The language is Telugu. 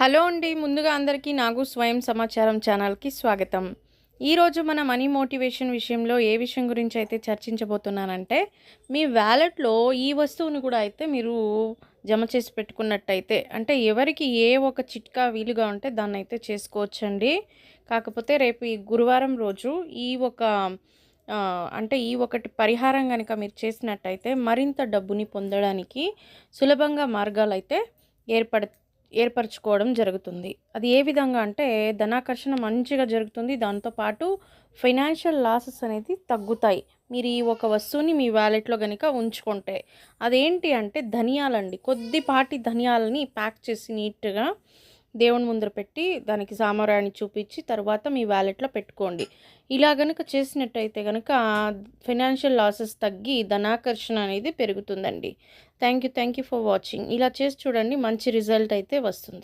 హలో అండి ముందుగా అందరికీ నాగు స్వయం సమాచారం ఛానల్కి స్వాగతం. ఈరోజు మన మనీ మోటివేషన్ విషయంలో ఏ విషయం గురించి అయితే చర్చించబోతున్నానంటే మీ వ్యాలెట్లో ఈ వస్తువుని కూడా అయితే మీరు జమ చేసి పెట్టుకున్నట్టయితే అంటే ఎవరికి ఏ ఒక చిట్కా వీలుగా ఉంటే దాన్ని అయితే చేసుకోవచ్చండి. కాకపోతే రేపు ఈ గురువారం రోజు ఈ ఒక అంటే ఈ ఒకటి పరిహారం కనుక మీరు చేసినట్టయితే మరింత డబ్బుని పొందడానికి సులభంగా మార్గాలు అయితే ఏర్పడ ఏర్పరచుకోవడం జరుగుతుంది. అది ఏ విధంగా అంటే ధనాకర్షణ మంచిగా జరుగుతుంది. దాంతోపాటు ఫైనాన్షియల్ లాసెస్ అనేది తగ్గుతాయి. మీరు ఈ ఒక వస్తువుని మీ వ్యాలెట్లో కనుక ఉంచుకుంటే అదేంటి అంటే ధనియాలండి. కొద్దిపాటి ధనియాలని ప్యాక్ చేసి నీట్గా దేవుని ముందర పెట్టి దానికి సామరాన్ని చూపించి తర్వాత మీ వ్యాలెట్లో పెట్టుకోండి. ఇలా కనుక చేసినట్టయితే కనుక ఫైనాన్షియల్ లాసెస్ తగ్గి ధనాకర్షణ అనేది పెరుగుతుందండి. Thank you thank you for watching. ఇలా చేసి చూడండి మంచి రిజల్ట్ అయితే వస్తుంది.